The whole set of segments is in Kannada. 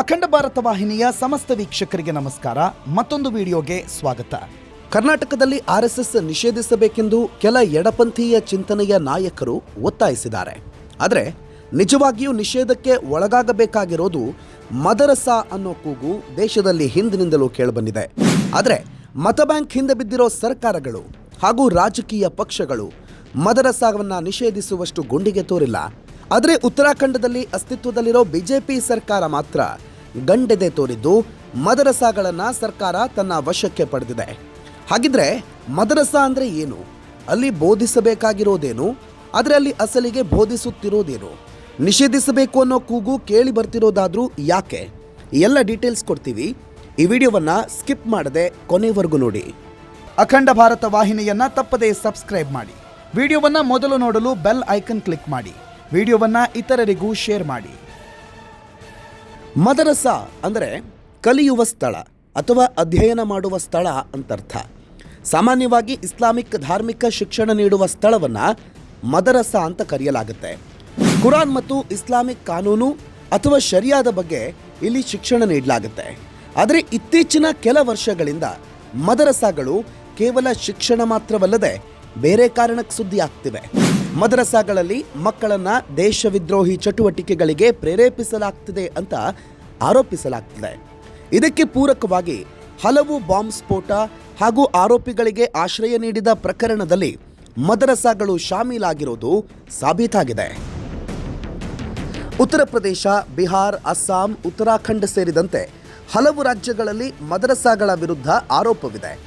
ಅಖಂಡ ಭಾರತ ವಾಹಿನಿಯ ಸಮಸ್ತ ವೀಕ್ಷಕರಿಗೆ ನಮಸ್ಕಾರ. ಮತ್ತೊಂದು ವಿಡಿಯೋಗೆ ಸ್ವಾಗತ. ಕರ್ನಾಟಕದಲ್ಲಿ ಆರ್ಎಸ್ಎಸ್ ನಿಷೇಧಿಸಬೇಕೆಂದು ಕೆಲ ಎಡಪಂಥೀಯ ಚಿಂತನೆಯ ನಾಯಕರು ಒತ್ತಾಯಿಸಿದ್ದಾರೆ. ಆದರೆ ನಿಜವಾಗಿಯೂ ನಿಷೇಧಕ್ಕೆ ಒಳಗಾಗಬೇಕಾಗಿರೋದು ಮದರಸ ಅನ್ನೋ ಕೂಗು ದೇಶದಲ್ಲಿ ಹಿಂದಿನಿಂದಲೂ ಕೇಳಿಬಂದಿದೆ. ಆದರೆ ಮತಬ್ಯಾಂಕ್ ಹಿಂದೆ ಬಿದ್ದಿರೋ ಸರ್ಕಾರಗಳು ಹಾಗೂ ರಾಜಕೀಯ ಪಕ್ಷಗಳು ಮದರಸವನ್ನು ನಿಷೇಧಿಸುವಷ್ಟು ಗುಂಡಿಗೆ ತೋರಿಲ್ಲ. ಆದರೆ ಉತ್ತರಾಖಂಡದಲ್ಲಿ ಅಸ್ತಿತ್ವದಲ್ಲಿರೋ ಬಿಜೆಪಿ ಸರ್ಕಾರ ಮಾತ್ರ ಗಂಡೆದೆ ತೋರಿದ್ದು ಮದರಸಾಗಳನ್ನು ಸರ್ಕಾರ ತನ್ನ ವಶಕ್ಕೆ ಪಡೆದಿದೆ. ಹಾಗಿದ್ರೆ ಮದರಸಾ ಅಂದ್ರೆ ಏನು? ಅಲ್ಲಿ ಬೋಧಿಸಬೇಕಾಗಿರೋದೇನು? ಅದರಲ್ಲಿ ಅಸಲಿಗೆ ಬೋಧಿಸುತ್ತಿರೋದೇನು? ನಿಷೇಧಿಸಬೇಕು ಅನ್ನೋ ಕೂಗು ಕೇಳಿ ಬರ್ತಿರೋದಾದರೂ ಯಾಕೆ? ಎಲ್ಲ ಡೀಟೇಲ್ಸ್ ಕೊಡ್ತೀವಿ. ಈ ವಿಡಿಯೋವನ್ನ ಸ್ಕಿಪ್ ಮಾಡದೆ ಕೊನೆವರೆಗೂ ನೋಡಿ. ಅಖಂಡ ಭಾರತ ವಾಹಿನಿಯನ್ನ ತಪ್ಪದೇ ಸಬ್ಸ್ಕ್ರೈಬ್ ಮಾಡಿ. ವಿಡಿಯೋವನ್ನ ಮೊದಲು ನೋಡಲು ಬೆಲ್ ಐಕನ್ ಕ್ಲಿಕ್ ಮಾಡಿ. ವಿಡಿಯೋವನ್ನ ಇತರರಿಗೂ ಶೇರ್ ಮಾಡಿ. ಮದರಸ ಅಂದರೆ ಕಲಿಯುವ ಸ್ಥಳ ಅಥವಾ ಅಧ್ಯಯನ ಮಾಡುವ ಸ್ಥಳ ಅಂತರ್ಥ. ಸಾಮಾನ್ಯವಾಗಿ ಇಸ್ಲಾಮಿಕ್ ಧಾರ್ಮಿಕ ಶಿಕ್ಷಣ ನೀಡುವ ಸ್ಥಳವನ್ನು ಮದರಸ ಅಂತ ಕರೆಯಲಾಗುತ್ತೆ. ಕುರಾನ್ ಮತ್ತು ಇಸ್ಲಾಮಿಕ್ ಕಾನೂನು ಅಥವಾ ಶರಿಯಾದ ಬಗ್ಗೆ ಇಲ್ಲಿ ಶಿಕ್ಷಣ ನೀಡಲಾಗುತ್ತೆ. ಆದರೆ ಇತ್ತೀಚಿನ ಕೆಲ ವರ್ಷಗಳಿಂದ ಮದರಸಾಗಳು ಕೇವಲ ಶಿಕ್ಷಣ ಮಾತ್ರವಲ್ಲದೆ ಬೇರೆ ಕಾರಣಕ್ಕೆ ಸುದ್ದಿ ಆಗ್ತಿವೆ ಮದರಸಾಗಳಲ್ಲಿ ಮಕ್ಕಳನ್ನ ದೇಶವಿದ್ರೋಹಿ ಚಟುವಟಿಕೆಗಳಿಗೆ ಪ್ರೇರೇಪಿಸಲಾಗ್ತಿದೆ ಅಂತ ಆರೋಪಿಸಲಾಗ್ತಿದೆ. ಇದಕ್ಕೆ ಪೂರಕವಾಗಿ ಹಲವು ಬಾಂಬ್ ಸ್ಫೋಟ ಹಾಗೂ ಆರೋಪಿಗಳಿಗೆ ಆಶ್ರಯ ನೀಡಿದ ಪ್ರಕರಣದಲ್ಲಿ ಮದರಸಾಗಳು ಶಾಮೀಲಾಗಿರೋದು ಸಾಬೀತಾಗಿದೆ. ಉತ್ತರ ಪ್ರದೇಶ, ಬಿಹಾರ್, ಅಸ್ಸಾಂ, ಉತ್ತರಾಖಂಡ ಸೇರಿದಂತೆ ಹಲವು ರಾಜ್ಯಗಳಲ್ಲಿ ಮದರಸಾಗಳ ವಿರುದ್ಧ ಆರೋಪವಿದೆ.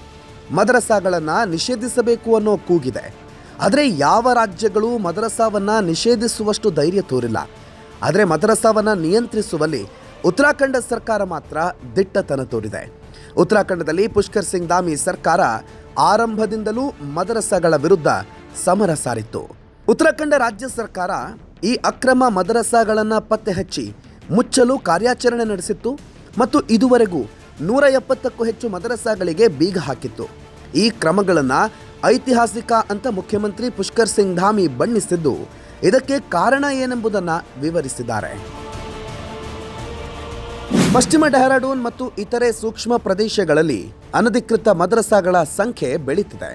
ಮದರಸಾಗಳನ್ನು ನಿಷೇಧಿಸಬೇಕು ಅನ್ನೋ ಕೂಗಿದೆ. ಆದರೆ ಯಾವ ರಾಜ್ಯಗಳು ಮದರಸಾವನ್ನು ನಿಷೇಧಿಸುವಷ್ಟು ಧೈರ್ಯ ತೋರಿಲ್ಲ. ಆದರೆ ಮದರಸಾವನ್ನು ನಿಯಂತ್ರಿಸುವಲ್ಲಿ ಉತ್ತರಾಖಂಡ ಸರ್ಕಾರ ಮಾತ್ರ ದಿಟ್ಟತನ ತೋರಿದೆ. ಉತ್ತರಾಖಂಡದಲ್ಲಿ ಪುಷ್ಕರ್ ಸಿಂಗ್ ಧಾಮಿ ಸರ್ಕಾರ ಆರಂಭದಿಂದಲೂ ಮದರಸಾಗಳ ವಿರುದ್ಧ ಸಮರ ಸಾರಿತ್ತು. ಉತ್ತರಾಖಂಡ ರಾಜ್ಯ ಸರ್ಕಾರ ಈ ಅಕ್ರಮ ಮದರಸಾಗಳನ್ನು ಪತ್ತೆ ಹಚ್ಚಿ ಮುಚ್ಚಲು ಕಾರ್ಯಾಚರಣೆ ನಡೆಸಿತ್ತು ಮತ್ತು ಇದುವರೆಗೂ ನೂರ ಎಪ್ಪತ್ತಕ್ಕೂ ಹೆಚ್ಚು ಮದರಸಾಗಳಿಗೆ ಬೀಗ ಹಾಕಿತ್ತು. ಈ ಕ್ರಮಗಳನ್ನು ಐತಿಹಾಸಿಕ ಅಂತ ಮುಖ್ಯಮಂತ್ರಿ ಪುಷ್ಕರ್ ಸಿಂಗ್ ಧಾಮಿ ಬಣ್ಣಿಸಿದ್ದು ಇದಕ್ಕೆ ಕಾರಣ ಏನೆಂಬುದನ್ನು ವಿವರಿಸಿದ್ದಾರೆ. ಪಶ್ಚಿಮ ಡೆಹರಾಡೂನ್ ಮತ್ತು ಇತರೆ ಸೂಕ್ಷ್ಮ ಪ್ರದೇಶಗಳಲ್ಲಿ ಅನಧಿಕೃತ ಮದ್ರಸಾಗಳ ಸಂಖ್ಯೆ ಬೆಳೀತಿದೆ.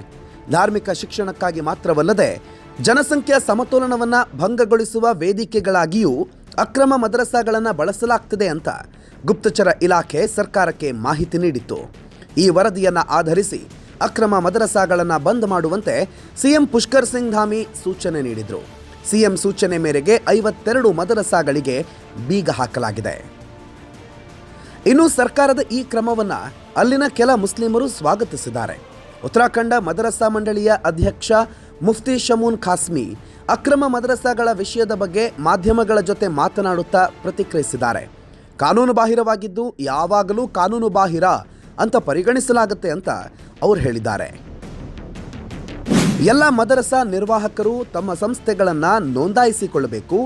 ಧಾರ್ಮಿಕ ಶಿಕ್ಷಣಕ್ಕಾಗಿ ಮಾತ್ರವಲ್ಲದೆ ಜನಸಂಖ್ಯಾ ಸಮತೋಲನವನ್ನು ಭಂಗಗೊಳಿಸುವ ವೇದಿಕೆಗಳಾಗಿಯೂ ಅಕ್ರಮ ಮದ್ರಸಾಗಳನ್ನು ಬಳಸಲಾಗ್ತಿದೆ ಅಂತ ಗುಪ್ತಚರ ಇಲಾಖೆ ಸರ್ಕಾರಕ್ಕೆ ಮಾಹಿತಿ ನೀಡಿತ್ತು. ಈ ವರದಿಯನ್ನು ಆಧರಿಸಿ ಅಕ್ರಮ ಮದರಸಾಗಳನ್ನು ಬಂದ್ ಮಾಡುವಂತೆ ಸಿಎಂ ಪುಷ್ಕರ್ ಸಿಂಗ್ ಧಾಮಿ ಸೂಚನೆ ನೀಡಿದರು. ಸಿಎಂ ಸೂಚನೆ ಮೇರೆಗೆ ಐವತ್ತೆರಡು ಮದರಸಾಗಳಿಗೆ ಬೀಗ ಹಾಕಲಾಗಿದೆ. ಇನ್ನು ಸರ್ಕಾರದ ಈ ಕ್ರಮವನ್ನು ಅಲ್ಲಿನ ಕೆಲ ಮುಸ್ಲಿಮರು ಸ್ವಾಗತಿಸಿದ್ದಾರೆ. ಉತ್ತರಾಖಂಡ ಮದರಸಾ ಮಂಡಳಿಯ ಅಧ್ಯಕ್ಷ ಮುಫ್ತಿ ಶಮೂನ್ ಖಾಸ್ಮಿ ಅಕ್ರಮ ಮದರಸಾಗಳ ವಿಷಯದ ಬಗ್ಗೆ ಮಾಧ್ಯಮಗಳ ಜೊತೆ ಮಾತನಾಡುತ್ತಾ ಪ್ರತಿಕ್ರಿಯಿಸಿದ್ದಾರೆ. ಕಾನೂನು ಬಾಹಿರವಾಗಿದ್ದು ಯಾವಾಗಲೂ ಕಾನೂನು ಬಾಹಿರ ಅಂತ ಪರಿಗಣಿಸಲಾಗುತ್ತೆ ಅಂತ ಅವರು ಹೇಳಿದ್ದಾರೆ. ಎಲ್ಲ ಮದರಸಾ ನಿರ್ವಾಹಕರು ತಮ್ಮ ಸಂಸ್ಥೆಗಳನ್ನು ನೋಂದಾಯಿಸಿಕೊಳ್ಳಬೇಕು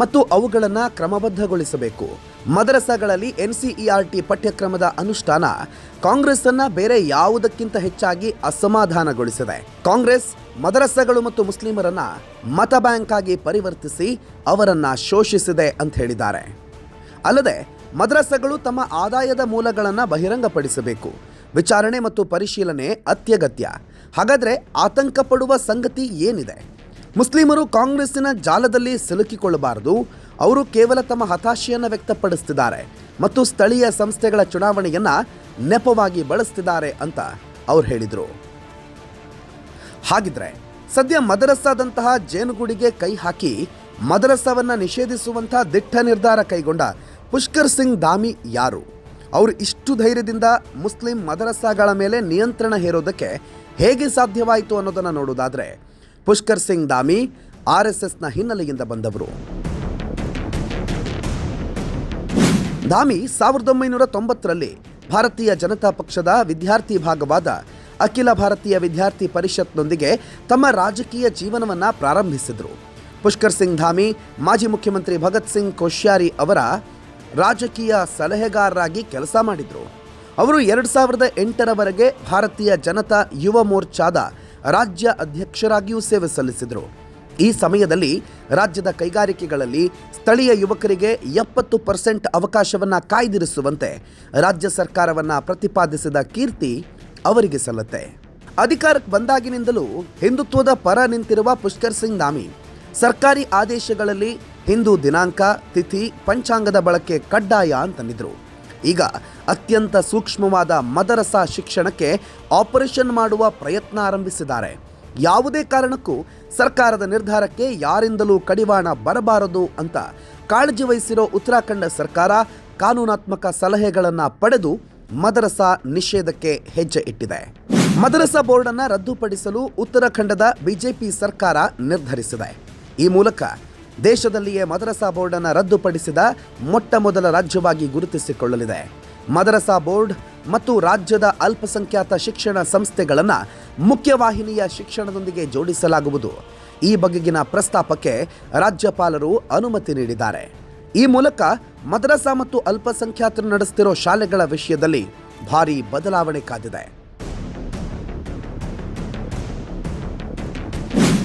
ಮತ್ತು ಅವುಗಳನ್ನು ಕ್ರಮಬದ್ಧಗೊಳಿಸಬೇಕು. ಮದರಸಾಗಳಲ್ಲಿ ಟಿ ಪಠ್ಯಕ್ರಮದ ಅನುಷ್ಠಾನ ಕಾಂಗ್ರೆಸ್ ಅನ್ನ ಬೇರೆ ಯಾವುದಕ್ಕಿಂತ ಹೆಚ್ಚಾಗಿ ಅಸಮಾಧಾನಗೊಳಿಸಿದೆ. ಕಾಂಗ್ರೆಸ್ ಮದರಸಾಗಳು ಮತ್ತು ಮುಸ್ಲಿಮರನ್ನ ಮತ ಬ್ಯಾಂಕ್ ಆಗಿ ಪರಿವರ್ತಿಸಿ ಅವರನ್ನ ಶೋಷಿಸಿದೆ ಅಂತ ಹೇಳಿದ್ದಾರೆ. ಅಲ್ಲದೆ ಮದ್ರಸಾಗಳು ತಮ್ಮ ಆದಾಯದ ಮೂಲಗಳನ್ನು ಬಹಿರಂಗಪಡಿಸಬೇಕು. ವಿಚಾರಣೆ ಮತ್ತು ಪರಿಶೀಲನೆ ಅತ್ಯಗತ್ಯ. ಹಾಗಾದರೆ ಆತಂಕ ಪಡುವ ಸಂಗತಿ ಏನಿದೆ? ಮುಸ್ಲಿಮರು ಕಾಂಗ್ರೆಸ್ಸಿನ ಜಾಲದಲ್ಲಿ ಸಿಲುಕಿಕೊಳ್ಳಬಾರದು. ಅವರು ಕೇವಲ ತಮ್ಮ ಹತಾಶೆಯನ್ನು ವ್ಯಕ್ತಪಡಿಸ್ತಿದ್ದಾರೆ ಮತ್ತು ಸ್ಥಳೀಯ ಸಂಸ್ಥೆಗಳ ಚುನಾವಣೆಯನ್ನ ನೆಪವಾಗಿ ಬಳಸ್ತಿದ್ದಾರೆ ಅಂತ ಅವ್ರು ಹೇಳಿದರು. ಹಾಗಿದ್ರೆ ಸದ್ಯ ಮದರಸಾದಂತಹ ಜೇನುಗೂಡಿಗೆ ಕೈ ಹಾಕಿ ಮದರಸವನ್ನು ನಿಷೇಧಿಸುವಂತಹ ದಿಟ್ಟ ನಿರ್ಧಾರ ಕೈಗೊಂಡ ಪುಷ್ಕರ್ ಸಿಂಗ್ ಧಾಮಿ ಯಾರು? ಅವರು ಇಷ್ಟು ಧೈರ್ಯದಿಂದ ಮುಸ್ಲಿಂ ಮದರಸಾಗಳ ಮೇಲೆ ನಿಯಂತ್ರಣ ಹೇರೋದಕ್ಕೆ ಹೇಗೆ ಸಾಧ್ಯವಾಯಿತು ಅನ್ನೋದನ್ನು ನೋಡೋದಾದರೆ, ಪುಷ್ಕರ್ ಸಿಂಗ್ ಧಾಮಿ ಆರ್ ಎಸ್ ಎಸ್ನ ಹಿನ್ನೆಲೆಯಿಂದ ಬಂದವರು. ಧಾಮಿ ಸಾವಿರದ ಒಂಬೈನೂರ ತೊಂಬತ್ತರಲ್ಲಿ ಭಾರತೀಯ ಜನತಾ ಪಕ್ಷದ ವಿದ್ಯಾರ್ಥಿ ಭಾಗವಾದ ಅಖಿಲ ಭಾರತೀಯ ವಿದ್ಯಾರ್ಥಿ ಪರಿಷತ್ನೊಂದಿಗೆ ತಮ್ಮ ರಾಜಕೀಯ ಜೀವನವನ್ನು ಪ್ರಾರಂಭಿಸಿದರು. ಪುಷ್ಕರ್ ಸಿಂಗ್ ಧಾಮಿ ಮಾಜಿ ಮುಖ್ಯಮಂತ್ರಿ ಭಗತ್ ಸಿಂಗ್ ಕೋಶ್ಯಾರಿ ಅವರ ರಾಜಕೀಯ ಸಲಹೆಗಾರರಾಗಿ ಕೆಲಸ ಮಾಡಿದರು. ಅವರು ಎರಡು ಸಾವಿರದ ಎಂಟರವರೆಗೆ ಭಾರತೀಯ ಜನತಾ ಯುವ ಮೋರ್ಚಾದ ರಾಜ್ಯ ಅಧ್ಯಕ್ಷರಾಗಿಯೂ ಸೇವೆ ಸಲ್ಲಿಸಿದರು. ಈ ಸಮಯದಲ್ಲಿ ರಾಜ್ಯದ ಕೈಗಾರಿಕೆಗಳಲ್ಲಿ ಸ್ಥಳೀಯ ಯುವಕರಿಗೆ ಎಪ್ಪತ್ತು ಪರ್ಸೆಂಟ್ ಅವಕಾಶವನ್ನು ಕಾಯ್ದಿರಿಸುವಂತೆ ರಾಜ್ಯ ಸರ್ಕಾರವನ್ನು ಪ್ರತಿಪಾದಿಸಿದ ಕೀರ್ತಿ ಅವರಿಗೆ ಸಲ್ಲತ್ತೆ. ಅಧಿಕಾರಕ್ಕೆ ಬಂದಾಗಿನಿಂದಲೂ ಹಿಂದುತ್ವದ ಪರ ನಿಂತಿರುವ ಪುಷ್ಕರ್ ಸಿಂಗ್ ಧಾಮಿ ಸರ್ಕಾರಿ ಆದೇಶಗಳಲ್ಲಿ ಹಿಂದೂ ದಿನಾಂಕ, ತಿಥಿ, ಪಂಚಾಂಗದ ಬಳಕೆ ಕಡ್ಡಾಯ ಅಂತಂದಿದ್ರು ಈಗ ಅತ್ಯಂತ ಸೂಕ್ಷ್ಮವಾದ ಮದರಸ ಶಿಕ್ಷಣಕ್ಕೆ ಆಪರೇಷನ್ ಮಾಡುವ ಪ್ರಯತ್ನ ಆರಂಭಿಸಿದ್ದಾರೆ. ಯಾವುದೇ ಕಾರಣಕ್ಕೂ ಸರ್ಕಾರದ ನಿರ್ಧಾರಕ್ಕೆ ಯಾರಿಂದಲೂ ಕಡಿವಾಣ ಬರಬಾರದು ಅಂತ ಕಾಳಜಿ ವಹಿಸಿರೋ ಉತ್ತರಾಖಂಡ ಸರ್ಕಾರ ಕಾನೂನಾತ್ಮಕ ಸಲಹೆಗಳನ್ನು ಪಡೆದು ಮದರಸ ನಿಷೇಧಕ್ಕೆ ಹೆಜ್ಜೆ ಇಟ್ಟಿದೆ. ಮದರಸ ಬೋರ್ಡನ್ನು ರದ್ದುಪಡಿಸಲು ಉತ್ತರಾಖಂಡದ ಬಿಜೆಪಿ ಸರ್ಕಾರ ನಿರ್ಧರಿಸಿದೆ. ಈ ಮೂಲಕ ದೇಶದಲ್ಲಿಯೇ ಮದರಸಾ ಬೋರ್ಡ್ ಅನ್ನು ರದ್ದುಪಡಿಸಿದ ಮೊಟ್ಟ ಮೊದಲ ರಾಜ್ಯವಾಗಿ ಗುರುತಿಸಿಕೊಳ್ಳಲಿದೆ. ಮದರಸಾ ಬೋರ್ಡ್ ಮತ್ತು ರಾಜ್ಯದ ಅಲ್ಪಸಂಖ್ಯಾತ ಶಿಕ್ಷಣ ಸಂಸ್ಥೆಗಳನ್ನು ಮುಖ್ಯವಾಹಿನಿಯ ಶಿಕ್ಷಣದೊಂದಿಗೆ ಜೋಡಿಸಲಾಗುವುದು. ಈ ಬಗೆಗಿನ ಪ್ರಸ್ತಾಪಕ್ಕೆ ರಾಜ್ಯಪಾಲರು ಅನುಮತಿ ನೀಡಿದ್ದಾರೆ. ಈ ಮೂಲಕ ಮದರಸಾ ಮತ್ತು ಅಲ್ಪಸಂಖ್ಯಾತರು ನಡೆಸ್ತಿರೋ ಶಾಲೆಗಳ ವಿಷಯದಲ್ಲಿ ಭಾರಿ ಬದಲಾವಣೆ ಕಾದಿದೆ.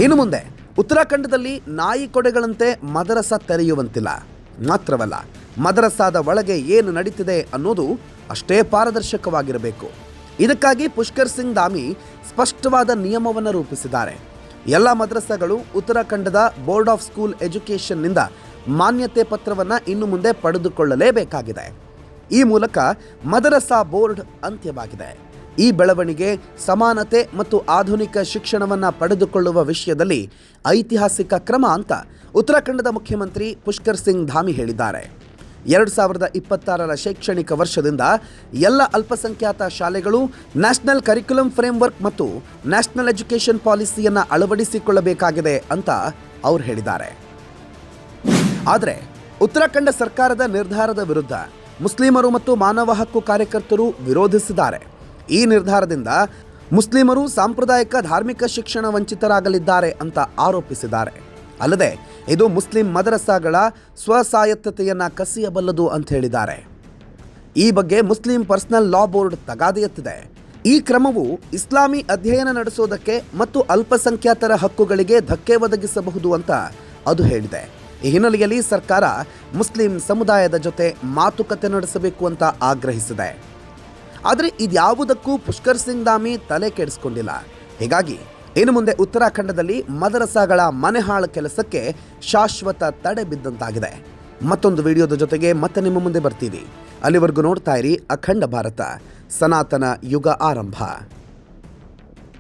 ಇನ್ನು ಮುಂದೆ ಉತ್ತರಾಖಂಡದಲ್ಲಿ ನಾಯಿ ಕೊಡೆಗಳಂತೆ ಮದರಸ ತೆರೆಯುವಂತಿಲ್ಲ. ಮಾತ್ರವಲ್ಲ, ಮದರಸಾದ ಒಳಗೆ ಏನು ನಡೀತಿದೆ ಅನ್ನೋದು ಅಷ್ಟೇ ಪಾರದರ್ಶಕವಾಗಿರಬೇಕು. ಇದಕ್ಕಾಗಿ ಪುಷ್ಕರ್ ಸಿಂಗ್ ಧಾಮಿ ಸ್ಪಷ್ಟವಾದ ನಿಯಮವನ್ನು ರೂಪಿಸಿದ್ದಾರೆ. ಎಲ್ಲ ಮದ್ರಸಾಗಳು ಉತ್ತರಾಖಂಡದ ಬೋರ್ಡ್ ಆಫ್ ಸ್ಕೂಲ್ ಎಜುಕೇಷನ್ನಿಂದ ಮಾನ್ಯತೆ ಪತ್ರವನ್ನು ಇನ್ನು ಮುಂದೆ ಪಡೆದುಕೊಳ್ಳಲೇಬೇಕಾಗಿದೆ. ಈ ಮೂಲಕ ಮದರಸಾ ಬೋರ್ಡ್ ಅಂತ್ಯವಾಗಿದೆ. ಈ ಬೆಳವಣಿಗೆ ಸಮಾನತೆ ಮತ್ತು ಆಧುನಿಕ ಶಿಕ್ಷಣವನ್ನು ಪಡೆದುಕೊಳ್ಳುವ ವಿಷಯದಲ್ಲಿ ಐತಿಹಾಸಿಕ ಕ್ರಮ ಅಂತ ಉತ್ತರಾಖಂಡದ ಮುಖ್ಯಮಂತ್ರಿ ಪುಷ್ಕರ್ ಸಿಂಗ್ ಧಾಮಿ ಹೇಳಿದ್ದಾರೆ. ಎರಡು ಸಾವಿರದ ಇಪ್ಪತ್ತಾರರ ಶೈಕ್ಷಣಿಕ ವರ್ಷದಿಂದ ಎಲ್ಲ ಅಲ್ಪಸಂಖ್ಯಾತ ಶಾಲೆಗಳು, ನ್ಯಾಷನಲ್ ಕರಿಕ್ಯುಲಮ್ ಫ್ರೇಮ್ವರ್ಕ್ ಮತ್ತು ನ್ಯಾಷನಲ್ ಎಜುಕೇಷನ್ ಪಾಲಿಸಿಯನ್ನು ಅಳವಡಿಸಿಕೊಳ್ಳಬೇಕಾಗಿದೆ ಅಂತ ಅವ್ರು ಹೇಳಿದ್ದಾರೆ. ಆದರೆ ಉತ್ತರಾಖಂಡ ಸರ್ಕಾರದ ನಿರ್ಧಾರದ ವಿರುದ್ಧ ಮುಸ್ಲಿಮರು ಮತ್ತು ಮಾನವ ಹಕ್ಕು ಕಾರ್ಯಕರ್ತರು ವಿರೋಧಿಸಿದ್ದಾರೆ. ಈ ನಿರ್ಧಾರದಿಂದ ಮುಸ್ಲಿಮರು ಸಾಂಪ್ರದಾಯಿಕ ಧಾರ್ಮಿಕ ಶಿಕ್ಷಣ ವಂಚಿತರಾಗಲಿದ್ದಾರೆ ಅಂತ ಆರೋಪಿಸಿದ್ದಾರೆ. ಅಲ್ಲದೆ ಇದು ಮುಸ್ಲಿಂ ಮದರಸಾಗಳ ಸ್ವಸಾಯತ್ತತೆಯನ್ನು ಕಸಿಯಬಲ್ಲದು ಅಂತ ಹೇಳಿದ್ದಾರೆ. ಈ ಬಗ್ಗೆ ಮುಸ್ಲಿಂ ಪರ್ಸನಲ್ ಲಾ ಬೋರ್ಡ್ ತಗಾದೆ ಎತ್ತಿದೆ. ಈ ಕ್ರಮವು ಇಸ್ಲಾಮಿ ಅಧ್ಯಯನ ನಡೆಸೋದಕ್ಕೆ ಮತ್ತು ಅಲ್ಪಸಂಖ್ಯಾತರ ಹಕ್ಕುಗಳಿಗೆ ಧಕ್ಕೆ ಒದಗಿಸಬಹುದು ಅಂತ ಅದು ಹೇಳಿದೆ. ಈ ಹಿನ್ನೆಲೆಯಲ್ಲಿ ಸರ್ಕಾರ ಮುಸ್ಲಿಂ ಸಮುದಾಯದ ಜೊತೆ ಮಾತುಕತೆ ನಡೆಸಬೇಕು ಅಂತ ಆಗ್ರಹಿಸಿದೆ. ಆದರೆ ಇದ್ಯಾವುದಕ್ಕೂ ಪುಷ್ಕರ್ ಸಿಂಗ್ ಧಾಮಿ ತಲೆ ಕೆಡಿಸ್ಕೊಂಡಿಲ್ಲ. ಹೀಗಾಗಿ ಇನ್ನು ಮುಂದೆ ಉತ್ತರಾಖಂಡದಲ್ಲಿ ಮದರಸಾಗಳ ಮನೆಹಾಳ ಕೆಲಸಕ್ಕೆ ಶಾಶ್ವತ ತಡೆ ಬಿದ್ದಂತಾಗಿದೆ. ಮತ್ತೊಂದು ವಿಡಿಯೋದ ಜೊತೆಗೆ ಮತ್ತೆ ನಿಮ್ಮ ಮುಂದೆ ಬರ್ತೀವಿ. ಅಲ್ಲಿವರೆಗೂ ನೋಡ್ತಾ ಇರಿ ಅಖಂಡ ಭಾರತ, ಸನಾತನ ಯುಗ ಆರಂಭ.